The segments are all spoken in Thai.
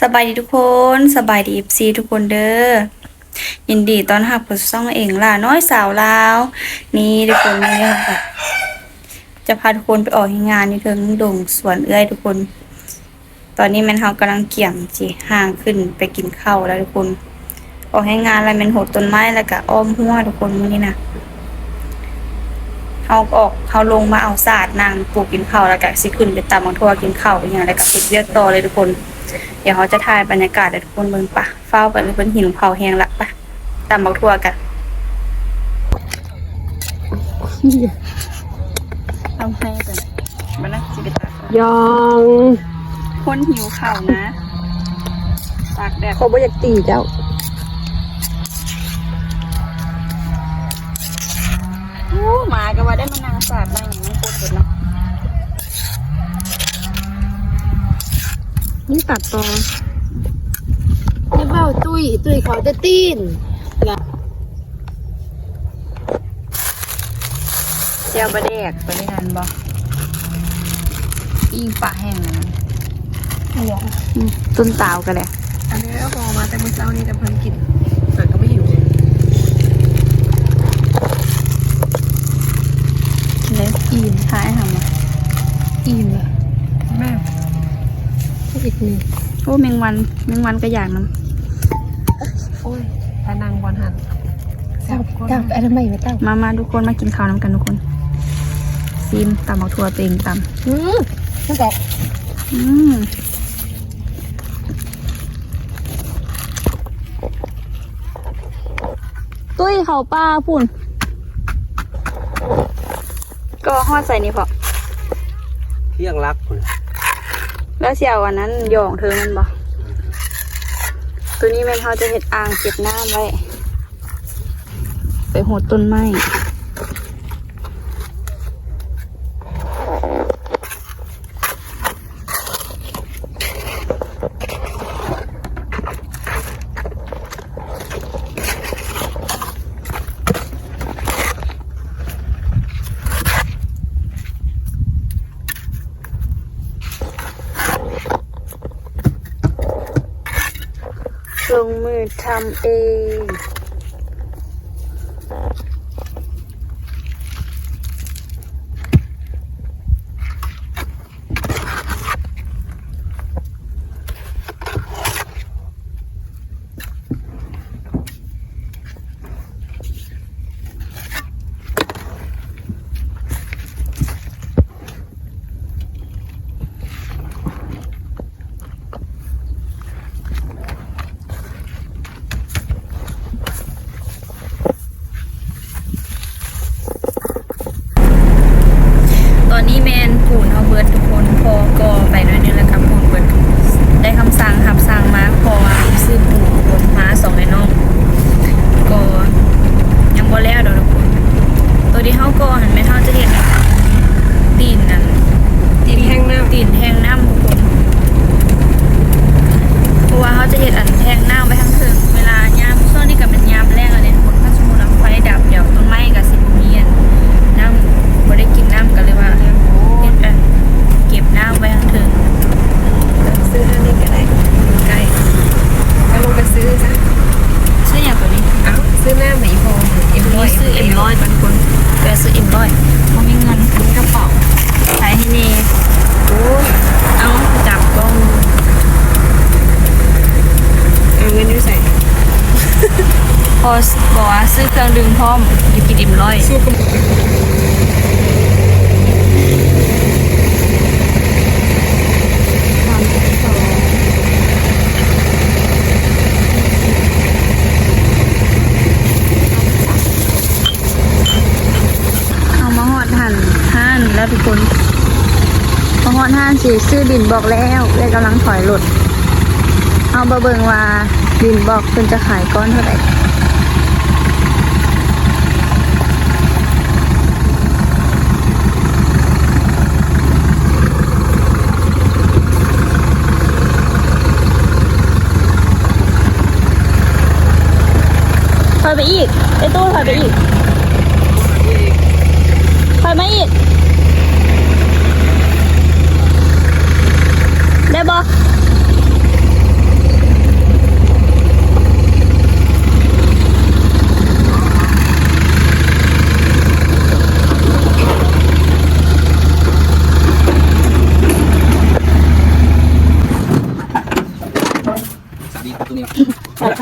สบายดีทุกคนสบายดีเอฟซีทุกคนเด้อยินดีตอนรับเข้าสู่องเองล่ะน้อยสาวลาว นี่ทุกคนนี่ค่ะจะพาทุกคนไปออกงานนี่เทิงดงสวนเอื้อยทุกคน ตอนนี้แม่นเฮากำลังเกี่ยมสิห่างขึ้นไปกินข้าวแล้วทุกคน ออกให้งานอะไรแม่นโหดต้นไม้แล้วก็อ้อมหัวทุกคนมื้อนี้นะเฮาออกเฮาลงมาเอาศาสตร์นางปลูกกินข้าวแล้วก็สิขึ้นไปตำมังทั่วกินข้าวอย่างเงี้ยแล้วก็ปิดเรียกต่อเลยทุกคน เดี๋ยวเขาจะถ่ายบรรยากาศให้ทุกคนเบิ่งปะเฝ้าไปเลยเป็นหินเผาแห้งละปะตามบักทั่วกันทำให้กันมานะจิกตากยองคนหิวข่าวนะตากแดดเขาบ่อยากตีเจ้าโอ้หมาก็ว่าได้มานางสาดนั่งอย่างนี้โคตรเด็ดเนาะ นี่ตัดต่อนี่เบ้าตุ้ย ตุ้ยเขาจะตีนละเจียวบะแดกไปได้ทันบ่อิงปลาแห้งนะมันหัวอืมต้นตาวกันแหละอันนี้ก็พอมาแต่เมื่อเช้านี้แต่เพิ่นกิน โอ้แมงวันแมงวันก็อยากน้โอ้ยพานางบอลหันจับจับอะไรไม่ไม่ตั้งำมามาทุกคนมากินข้าวน้ำกันทุกคนซีมตำบักทั่วตัวเองตำอืมนั่นแหละอืมตุ้ยเขาป้าพุ่น ก็ฮอดใส่นี่พอเที่ยงรักคุณ แล้วเสียวอันนั้นหยองเธอมันบ่ตัวนี้แม่เขาจะเห็ดอ่างเก็บน้ำไว้ ไปหดต้นไม้ ลงมือทำเอง ตอนนี้แมนปูนเอาเบิร์ดทุกคนพอก็ไปหน่อยนึงแล้วครับปูนเบิร์ดได้คำสั่งหับสั่งมาพอว่าซื้อปูนรถมาสองไอ้น้อง ก็ยังบ่แล้วดอกทุกคน ตัวที่เฮาก็หันไม่เท่าจะเห็นตีนนั่น ตีนแห้งน้ำ ตีนแห้งน้ำทุกคน เพราะว่าเขาจะเห็นอันแห้งน้ำไปทั้งถึงเวลายามช่วงนี้ก็เป็นยามแรกอะไรทุกคนถ้าสมมติเราไฟดับเดี๋ยวต้นไม้กับสิบมีอันน้ำบ่ได้กินน้ำกันเลยว่าเฮ็ดอันเก็บน้ำไว้ทั้งถึง ซื้ออันนี้ก็ได้อยู่ใกล้ก็ลงไปซื้อซะ ซื้ออย่างตัวนี้ เอ้าซื้อหน้าไหมพอเอ็มร้อย ซื้อเอ็มร้อยบางคนแกซื้อเอ็มร้อยเพราะมีเงิน อันนี้กระเป๋า ใช้ให้เน่ โอ้ย เอาจับกล้อง เอาเงินอยู่ใส่ พอบอกว่าซื้อเครื่องดึงพร้อมอยู่กินเอ็มร้อยเอามาหอดหันห้านแล้วทุกคนมาหอดห้านสิซื้อดินบอกแล้วเลยกำลังถอยรถเอาบะเบิงว่าดินบอกเพิ่นจะขายก้อนเท่าไหร่ ไปอีกไอตู้ถอยไปอีกถอยมาอีก ได้บอ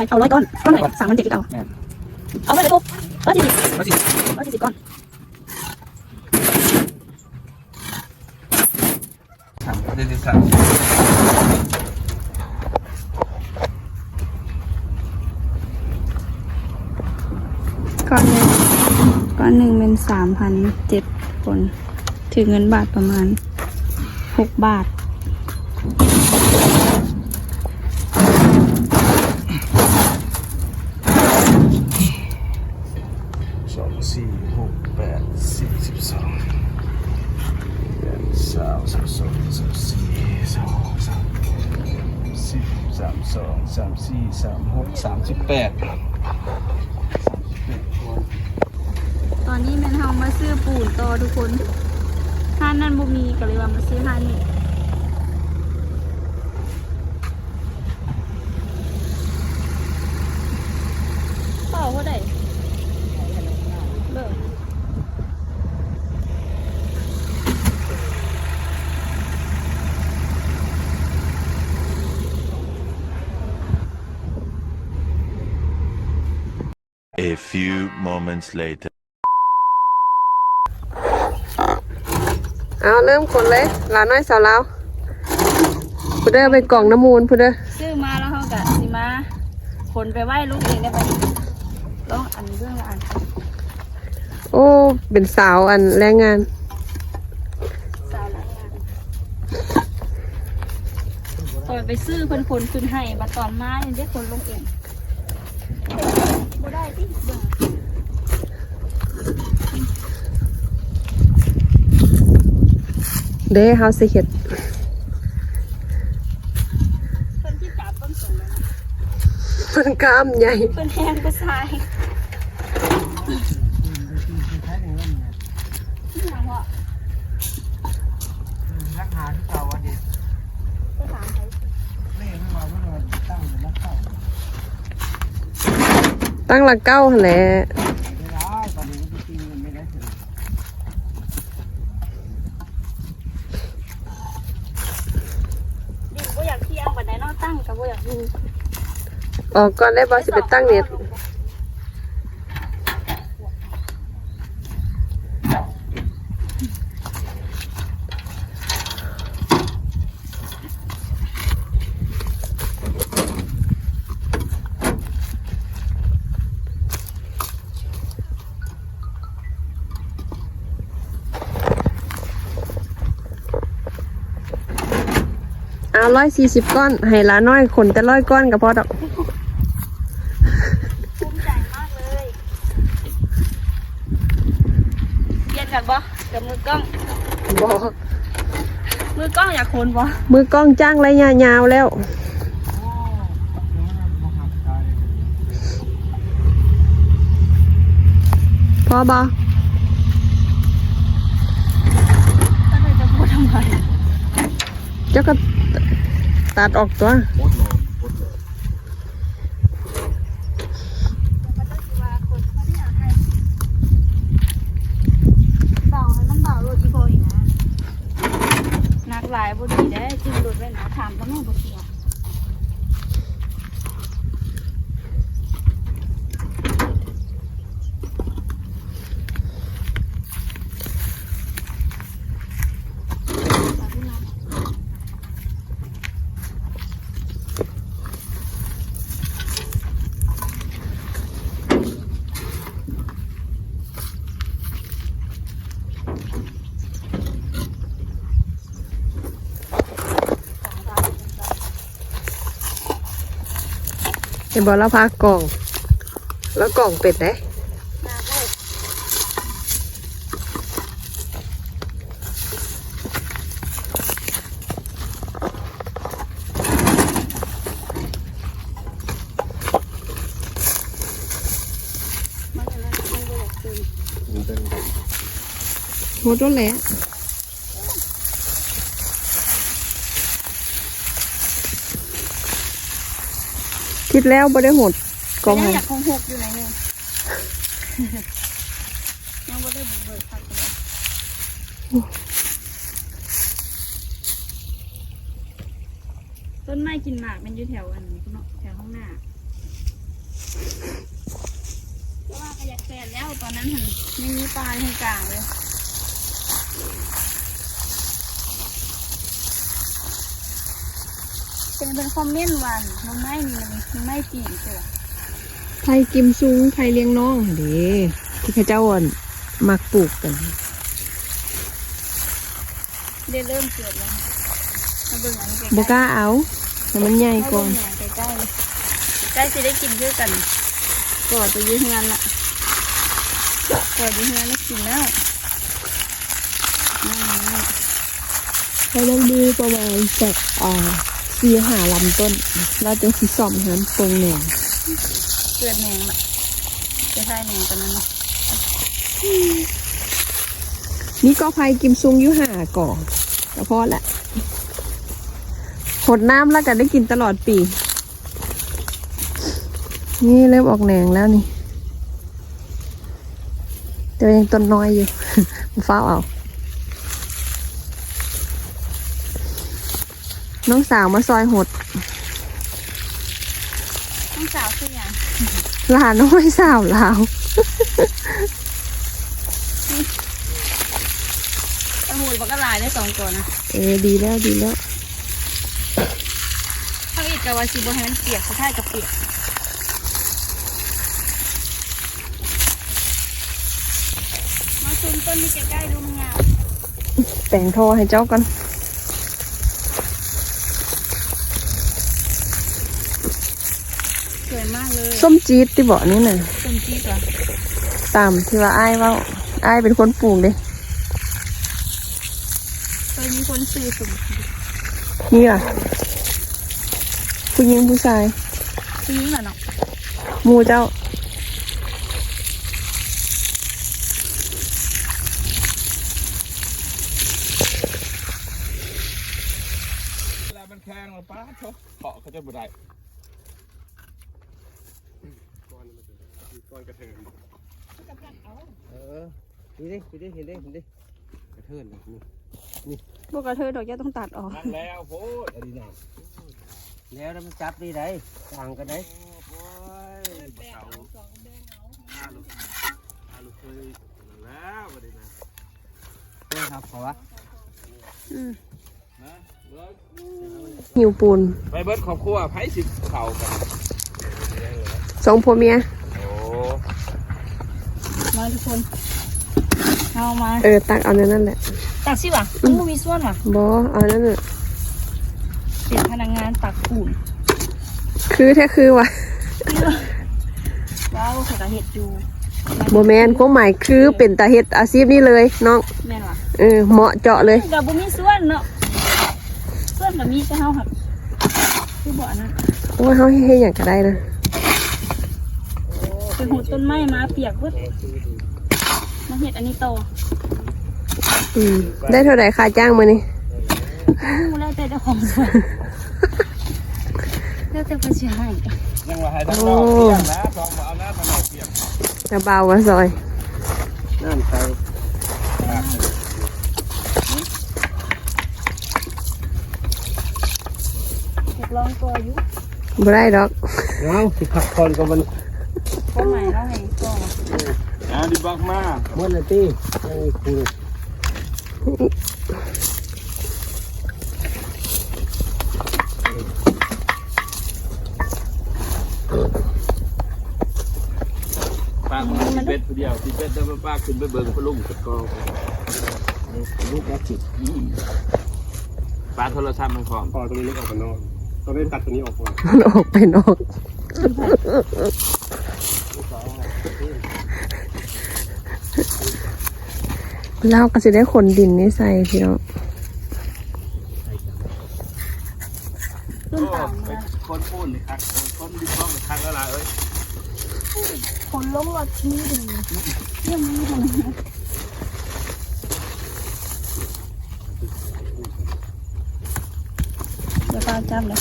เอาร้อยต้นต้นไหนสามพันเจ็ดที่เก่า เอาไปเลยปุ๊บร้อยสี่สิบมาสิร้อยสี่สิบก้อนสามเดือนที่สามก้อนหนึ่งก้อนหนึ่งเป็นสามพันเจ็ดคนถือเงินบาทประมาณหกบาท สองสี่หกแปดสี่สิบสองแปดสามสิบสองสามสี่สองสามสิบ สองสามสี่สามหกสามสิบแปดตอนนี้แม่นเฮามาซื้อปูนต่อทุกคนห้านนั่นบ่มีก็เลยว่ามาซื้อห้านนี่เปล่าเท่าไหร่เลิก A few moments later. เอาเริ่มคนเลยหลานน้อยสาวเราวพูดเด้อไปกล่องน้ำมูลพูดเด้อซื้อมาแล้วเขากะสิมาขนไปไหว้ลูกเองได้ปะลองอันเรื่องละอัน โอ้เป็นสาวอันแรงงานสาวละอันตอนไปซื้อเพิ่นคนขึ้นให้บัดตอนมาเนี่ยได้คนลงเอง บ่ได้ที่เบิ่งเด้เฮาสิเฮ็ดเพิ่นที่จับเพิ่นส่งเลยนะเพิ่นกล้ามใหญ่เพิ่นแห้งก็ทรายที่หลังว่า รักหาที่เก่าวันนี้ ไปถามเขา เล่นมาเมื่อวันตั้งเป็นรักเก่า ตั้งหลักเก้าหั่นแหละไม่ได้ตอนนี้ก็จริงๆไม่ได้ถึงดิบ่อยากเที่ยงบัดไหนเนาะตั้งก็บ่อยากอยู่ออกก่อนได้บ่สิไปตั้งเน็ต ร้อยสี่สิบก้อนให้หลานน้อยขนแต่ร้อยก้อนก็พอดอกภูมิใจมากเลยเปลี่ยนกันบ่กับมือกล้อง บอกมือกล้องอยากโคนบ่มือกล้องจ้างไรยาวๆแล้ว พอบอก็เลยจะพูดทำไมเจ้าก็ ตัดออกตัว เบาให้มันเบาโลดอีโบอีกนะนักหลายบ่ดีได้จึงหลุดไว้นะถามก็แม่บ่เชื่อสองบาท เห็นบอแล้วพากล่อง แล้วกล่องเป็ดไหนมาเลยมันจะนั่นไม่ได้อยากซื้อหมดแล้วแหละ คิดแล้วบ่ได้หดกล่องไม่ให้ได้อยากคงหกอยู่ไหนเนี่ยยังไม่ได้บุกเบิกพักเลยต้นไม้กินหมากมันอยู่แถวอันนี้เนาะแถวข้างหน้าเพราะว่าขยักแฟนแล้วตอนนั้นหันไม่มีปลาให้กลางเลย เป็นเป็นคอมเมนต์วันน้องไม้นี่มันน้องไม้จีเสือไผ่กิมซุงไผ่เลี้ยงน้องเด้ที่เขาเจ้าอ่อนมักปลูกกันได้เริ่มเกิดแล้วมาเบิ่งอันนี้ใกล้ๆบกล้าเอาแต่มันใหญ่ก่อนใกล้ใกล้ๆใกล้สิได้กินด้วยกันก่อนจะยืดงานละก่อนยืดงานได้กินแล้วนั่นเราต้องดูประมาณจากอ่า สี่หาลำต้น เราจะสิซ่อมหันตรงแหน่งๆเกิดแหนงละจะใช่แหนงตอนนั้นเนาะนี่ก็ไผ่กิมซุงอยู่หาก่อแต่พอละหดน้ำแล้วกันได้กินตลอดปี นี่เริ่มออกแหนงแล้วนี่แต่ยังต้นน้อยอยู่มันฟ้าวเอา น้องสาวมาซอยหด น้องสาวคืออย่างหลานน้อยสาวลาวตะหูดมันก็ลายได้สองตัวนะ เออดีแล้วดีแล้วข้างอีกกะว่าสิบ่ให้มันเปียกสุดท้ายกับเปียกมาชมต้นนี้ใกล้ๆดูมันงามแต่งโทรให้เจ้ากัน สวยมาก เลยส้มจี๊ดที่บอกนี่น่ะต้นจี๊ดเหรอตามที่ว่าอ้ายเว่าอ้ายเป็นคนปลูกเด้เคยมีคนซื้อสุ่มนี่ล่ะผู้หญิงผู้ชายซื้อเหรอเนาะหมูเจ้า เวลามันแข็งมาป้าเขาเกาะเขาจะบุได้ก้อนกระเทิน เออ นี่ดินี่ดิเห็นดิเห็นดิกระเทินนี่นี่พวกกระเทยดอกแก้ต้องตัดออก นั่นแล้วโพดอันนี้นะแล้วมันจับดีได้ต่างกันได้โอ้ยบ่เฒ่าห้าลูกห้าลูกเคยแล้วบ่ได้นะนี่ครับเพราะว่านะเบิดหิวปูนไปเบิดครอบครัวไผสิเข่ากันสองผัวเมียโอ้มาทุกคน เอามาเออตักเอาในนั่นแหละตักสิวะมันบ่มีส่วนวะบอเอานั่นน่ะเป็นพนักงานตักปูนคือแท้คือว่ะว้าวเขาก็เห็ดอยู่โบแมนความหมายคือเป็นตาเฮ็ดอาชีพนี้เลยน้องแม่นวะเออเหมาะเจาะเลยกับบ่มีส่วนเนาะส่วนก็มีแต่เฮาหักคือบ่อันนั้นโอ้ยเขาให้อย่างก็ได้นะไปหูดต้นไม้มาเปียกเบิด มาเห็ดอันนี้โตอืมได้เท่าไหร่ค่าจ้างมานี่หูแล้วแต่เจ้าของสวนแล้วแต่เพิ่นสิให้ยังว่าให้ทางนอกเปียกนะทองบ่เอานะทางนอกเปียกจะเบาว่าซอยน้ำใสอยากลองตัวอยู่บ่ได้ดอกเอาสิพักผ่อนกับมันความหมายเราให้ก็ อ่า ดิบักมาหมดเลยตียังอีกคูณป้ามาสิเป็ดผู้เดียวสิเป็ดแต่ว่าป้าขึ้นไปเบิ่งพะลุงตะกองลูกแอจิตป้าโทรศัพท์มันของพอตรงนี้ไม่ออกกันนอกต้องได้ตัดตรงนี้ออกก่อนมันออกไปนอก เราก็สิได้ขนดินนี่ใส่พี่น้องต้นต่างไปนะคนพูดนี่ครับเออคนดิบ้องคักแล้วล่ะเอ้ยคนล้มรถชี้ดีเยี่ยมมากเลยเดี๋ยวป้าจับเลย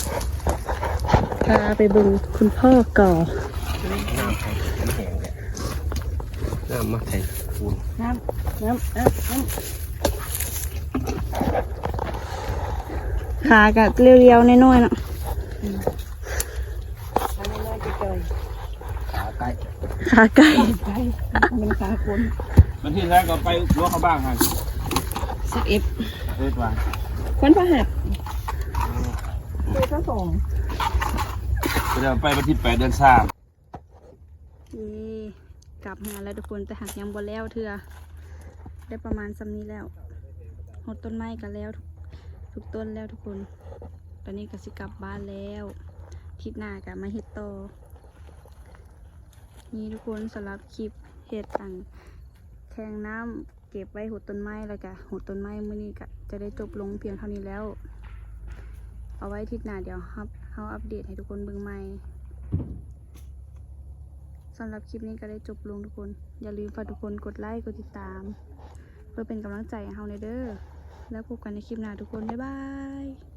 พาไปเบึงคุณพ่อก่อ น้ำ มาใส่คูณน้ำน้ำน้ำน้ำขากะเรียวๆน้อยๆเนาะอันนี้น่าจะเกินขาไก่มันขาคนมันที่แรกก็ไปรั้วเขาบ้างฮะสิบเอ็ดเอ็ดวันคนพระหัสเดือนที่สองเดี๋ยวไปวันที่แปดเดือนสามนี่ กลับมาแล้วทุกคนแต่หักยังบ่แล้วเถื่อได้ประมาณซ้ำนี้แล้วหดต้นไม้กันแล้วทุกทุกต้นแล้วทุกคน ตอนนี้ก็สิกลับบ้านแล้วทิศหน้ากับมาเฮ็ดต่อนี่ทุกคนสำหรับคลิปเฮ็ดต่างแทงน้ำเก็บไว้หดต้นไม้แล้วก็หดต้นไม้มื้อนี้ก็จะได้จบลงเพียงเท่านี้แล้ว เอาไว้ทิศหน้าเดี๋ยวครับเฮาอัปเดตให้ทุกคนเบิ่งใหม่ สำหรับคลิปนี้ก็ได้จบลงทุกคน อย่าลืมฝากทุกคนกดไลค์กดติดตาม เพื่อเป็นกำลังใจให้เฮาในเด้อแล้วพบกันในคลิปหน้าทุกคน บ๊ายบาย